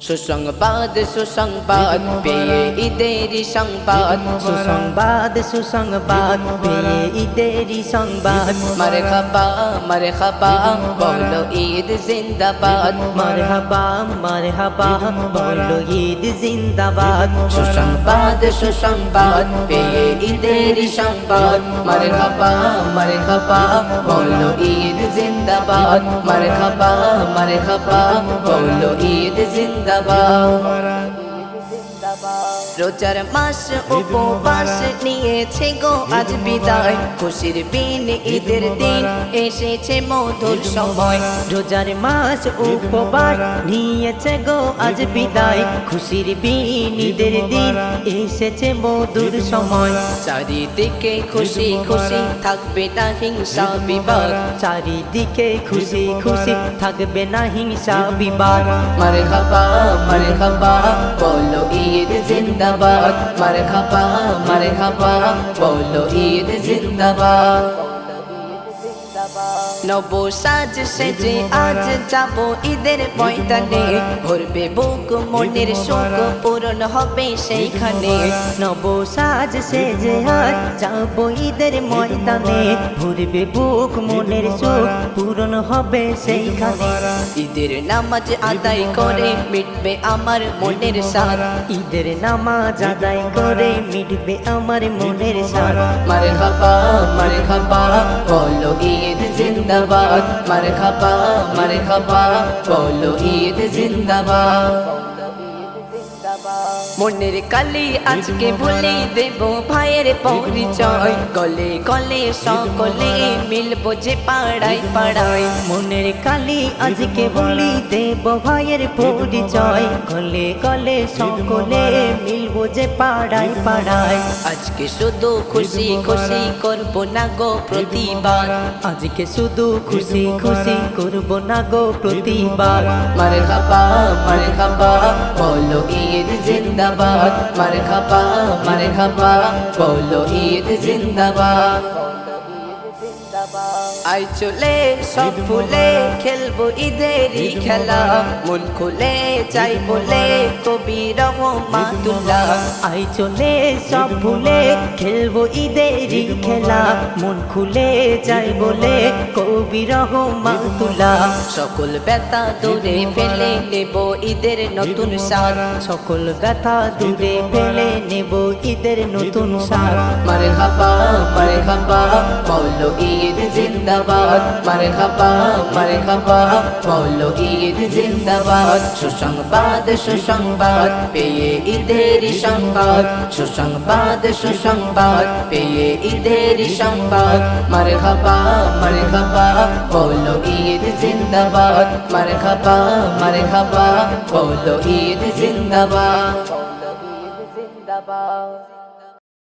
সুসংবাদ সুসংবাদ পেয়ে ঈদেরই সংবাদ সুসংবাদ সুসংবাদ পেয়ে ঈদেরই সংবাদ মারে খাবা মারে খাবা বলো ঈদ জিন্দাবাদ মারহাবা মারহাবা বলো ঈদ জিন্দাবাদ সুসংবাদ সুসংবাদ পেয়ে ঈদেরই সংবাদ মারে খাবা মারে খাবা বলো ঈদ জিন্দাবাদ, মারে খাবা মারে খাবা বলো ঈদ জিন্দাবাদ। রোজার মাস উপবাস নিয়েছে গো, আজ বিদায়। খুশির বিন ঈদের দিন, এসেছে মধুর সময়। রোজার মাস উপবাস নিয়েছে গো আজ বিদায়। খুশির বিন ঈদের দিন এসেছে মধুর সময়। চারিদিকে খুশি খুশি থাকবে না হিংসা বিবাদ। চারিদিকে খুশি খুশি থাকবে না হিংসা বিবাদ মারে খাবা মারে খাবা বলো ঈদ জিন্দাবাদ। মারে খাবা মারে খাবা বলো ঈদ জিন্দাবাদ। নব সাজ সেজে আজ যাব ঈদের ময়দানে ভরবে বুক মনের সুখ পূরণ হবে সেইখানে নব সাজ সেজে আজ যাব ঈদের ময়দানে ভরবে বুক মনের সুখ পূরণ হবে সেইখানে ঈদের নামাজ আদায় করে মিটবে আমার মনের সাথ ঈদের নামাজ আদায় করে মিটবে আমার মনের সাথ মারে খাবা মারে খাবা বলো ঈদ জিন্দাবাদ। মারে খাপা মারে খাপা বলো ঈদ জিন্দাবাদ। মনের কালি আজকে ভুলে দেব ভাইয়ের পরিচয়। গলে গলে সকলে মিলবো যে পাড়ায় পাড়ায়। মনের কালি আজকে বলি দেব ভাইয়ের পরিচয়। গলে গলে সকলে মিলবো যে পাড়ায় পাড়ায়। আজকে শুধু খুশি খুশি করব না গো প্রতিবার। আজকে শুধু খুশি খুশি করব না গো প্রতিবার। মারে খাবা মারে খাবা বলো ঈদ জিন্দাবাদ মারে খাপা মারে খাপা বলো ঈদ জিন্দাবাদ। আই চলে সব ভুলে খেলব ঈদেরই খেলা। মন খুলে চাই বলে কবি রহমাতুল্লাহ। আই চলে সব ভুলে খেলব ঈদেরই খেলা। মন খুলে যাই বলে কবি রহমাতুল্লাহ। সকল ব্যথা দূরে ফেলে নেব ঈদের নতুন সার। সকল ব্যথা দূরে ফেলে নেব ঈদের নতুন সার। মারে খাবা মারে খাবা বলো ঈদ জিন্দাবাদ, মারে খাবা মারে খাবা বলো ঈদ জিন্দাবাদ। সুসংবাদ সুসংবাদ, পেয়ে ঈদের সংবাদ। সুসংবাদ সুসংবাদ, পেয়ে ঈদের সংবাদ। মারে খাবা মারে খাবা বলো ঈদ জিন্দাবাদ। মারে খাবা মারে খাবা বলো ঈদ জিন্দাবাদ জিন্দাবাদ।